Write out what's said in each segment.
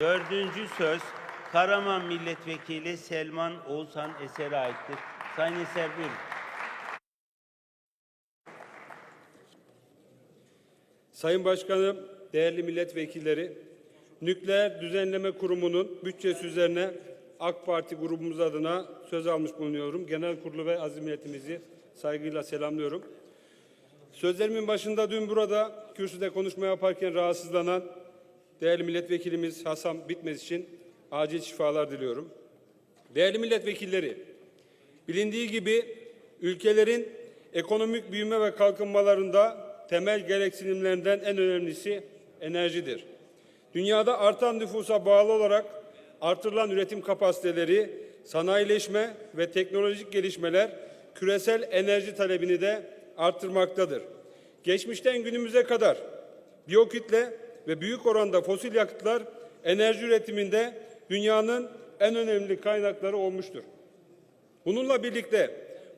Dördüncü söz Karaman Milletvekili Selman Oğuzhan Eser'e aittir. Sayın Eser buyurun. Sayın Başkanım, değerli milletvekilleri, Nükleer Düzenleme Kurumu'nun bütçesi üzerine AK Parti grubumuz adına söz almış bulunuyorum. Genel kurulu ve aziz milletimizi saygıyla selamlıyorum. Sözlerimin başında dün burada kürsüde konuşma yaparken rahatsızlanan değerli milletvekilimiz Hasan Bitmez için acil şifalar diliyorum. Değerli milletvekilleri, bilindiği gibi ülkelerin ekonomik büyüme ve kalkınmalarında temel gereksinimlerinden en önemlisi enerjidir. Dünyada artan nüfusa bağlı olarak artırılan üretim kapasiteleri, sanayileşme ve teknolojik gelişmeler küresel enerji talebini de arttırmaktadır. Geçmişten günümüze kadar biyokütle ve büyük oranda fosil yakıtlar enerji üretiminde dünyanın en önemli kaynakları olmuştur. Bununla birlikte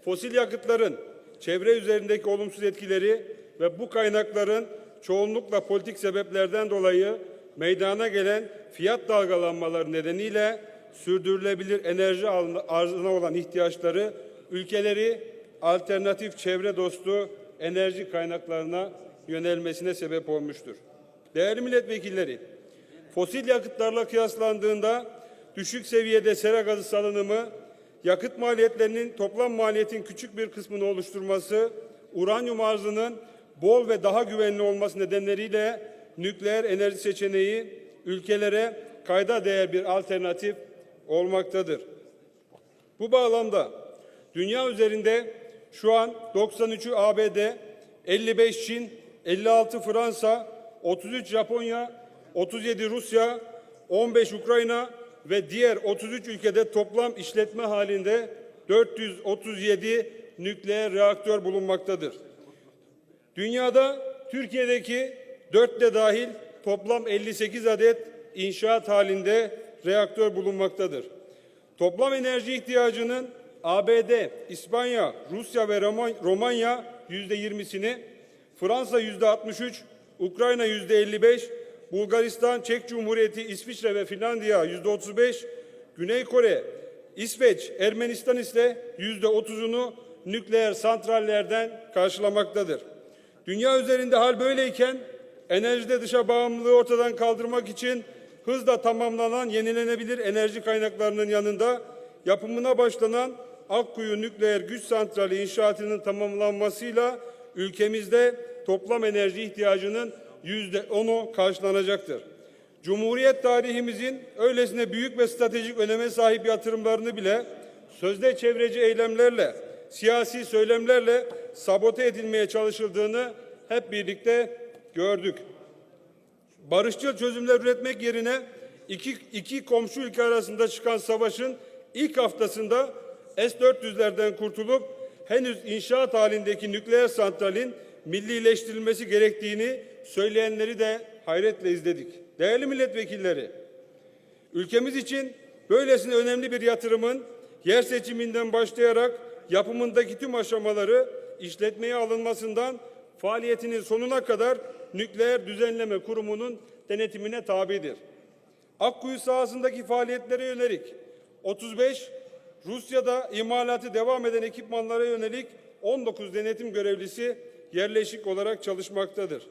fosil yakıtların çevre üzerindeki olumsuz etkileri ve bu kaynakların çoğunlukla politik sebeplerden dolayı meydana gelen fiyat dalgalanmaları nedeniyle sürdürülebilir enerji arzına olan ihtiyaçları ülkeleri alternatif çevre dostu enerji kaynaklarına yönelmesine sebep olmuştur. Değerli milletvekilleri, fosil yakıtlarla kıyaslandığında düşük seviyede sera gazı salınımı, yakıt maliyetlerinin toplam maliyetin küçük bir kısmını oluşturması, uranyum arzının bol ve daha güvenli olması nedeniyle nükleer enerji seçeneği ülkelere kayda değer bir alternatif olmaktadır. Bu bağlamda dünya üzerinde şu an 93'ü ABD, 55 Çin, 56 Fransa, 33 Japonya, 37 Rusya, 15 Ukrayna ve diğer 33 ülkede toplam işletme halinde 437 nükleer reaktör bulunmaktadır. Dünyada Türkiye'deki 4 de dahil toplam 58 adet inşaat halinde reaktör bulunmaktadır. Toplam enerji ihtiyacının ABD, İspanya, Rusya ve Roma- Romanya yüzde yirmisini, Fransa yüzde 63, Ukrayna yüzde 55, Bulgaristan, Çek Cumhuriyeti, İsviçre ve Finlandiya yüzde 35, Güney Kore, İsveç, Ermenistan ise yüzde 30'unu nükleer santrallerden karşılamaktadır. Dünya üzerinde hal böyleyken enerjide dışa bağımlılığı ortadan kaldırmak için hızla tamamlanan yenilenebilir enerji kaynaklarının yanında yapımına başlanan Akkuyu Nükleer Güç Santrali inşaatının tamamlanmasıyla ülkemizde toplam enerji ihtiyacının yüzde onu karşılanacaktır. Cumhuriyet tarihimizin öylesine büyük ve stratejik öneme sahip yatırımlarını bile sözde çevreci eylemlerle, siyasi söylemlerle sabote edilmeye çalışıldığını hep birlikte gördük. Barışçıl çözümler üretmek yerine iki, iki komşu ülke arasında çıkan savaşın ilk haftasında S-400'lerden kurtulup henüz inşaat halindeki nükleer santralin millileştirilmesi gerektiğini söyleyenleri de hayretle izledik. Değerli milletvekilleri, ülkemiz için böylesine önemli bir yatırımın yer seçiminden başlayarak yapımındaki tüm aşamaları işletmeye alınmasından faaliyetinin sonuna kadar Nükleer Düzenleme Kurumu'nun denetimine tabidir. Akkuyu sahasındaki faaliyetlere yönelik 35, Rusya'da imalatı devam eden ekipmanlara yönelik 19 denetim görevlisi yerleşik olarak çalışmaktadır.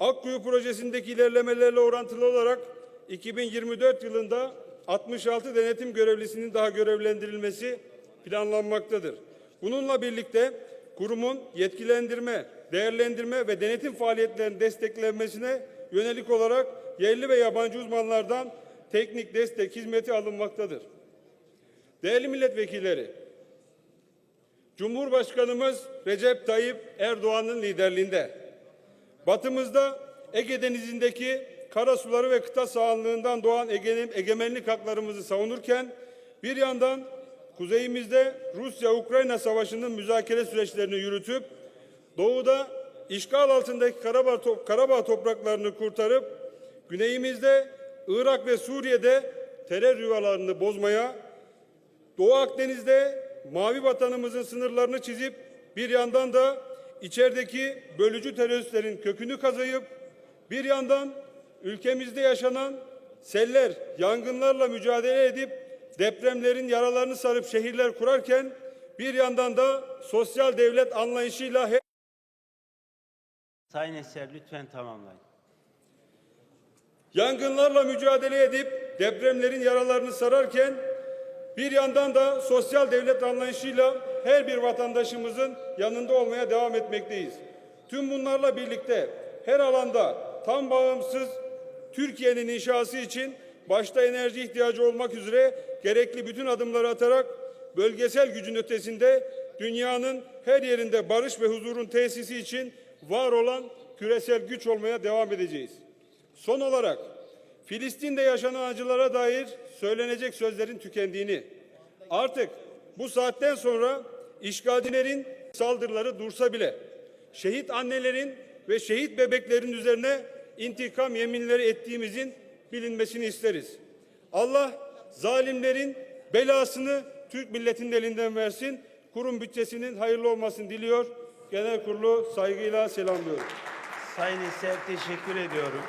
Akkuyu projesindeki ilerlemelerle orantılı olarak 2024 yılında 66 denetim görevlisinin daha görevlendirilmesi planlanmaktadır. Bununla birlikte kurumun yetkilendirme, değerlendirme ve denetim faaliyetlerinin desteklenmesine yönelik olarak yerli ve yabancı uzmanlardan teknik destek hizmeti alınmaktadır. Değerli milletvekilleri, Cumhurbaşkanımız Recep Tayyip Erdoğan'ın liderliğinde batımızda Ege Denizi'ndeki karasuları ve kıta sahanlığından doğan egemen- egemenlik haklarımızı savunurken bir yandan kuzeyimizde Rusya-Ukrayna savaşının müzakere süreçlerini yürütüp doğuda işgal altındaki Karabağ, top- Karabağ topraklarını kurtarıp güneyimizde Irak ve Suriye'de terör yuvalarını bozmaya Doğu Akdeniz'de mavi vatanımızın sınırlarını çizip bir yandan da içerideki bölücü teröristlerin kökünü kazıyıp bir yandan ülkemizde yaşanan seller, yangınlarla mücadele edip depremlerin yaralarını sarıp şehirler kurarken bir yandan da sosyal devlet anlayışıyla Sayın Eser lütfen tamamlayın. Yangınlarla mücadele edip depremlerin yaralarını sararken bir yandan da sosyal devlet anlayışıyla her bir vatandaşımızın yanında olmaya devam etmekteyiz. Tüm bunlarla birlikte her alanda tam bağımsız Türkiye'nin inşası için başta enerji ihtiyacı olmak üzere gerekli bütün adımları atarak bölgesel gücün ötesinde dünyanın her yerinde barış ve huzurun tesisi için var olan küresel güç olmaya devam edeceğiz. Son olarak Filistin'de yaşanan acılara dair söylenecek sözlerin tükendiğini, artık bu saatten sonra işgalcilerin saldırıları dursa bile şehit annelerin ve şehit bebeklerin üzerine intikam yeminleri ettiğimizin bilinmesini isteriz. Allah zalimlerin belasını Türk milletinin elinden versin. Kurum bütçesinin hayırlı olmasını diliyor. Genel kurulu saygıyla selamlıyorum. Sayın Eser teşekkür ediyorum.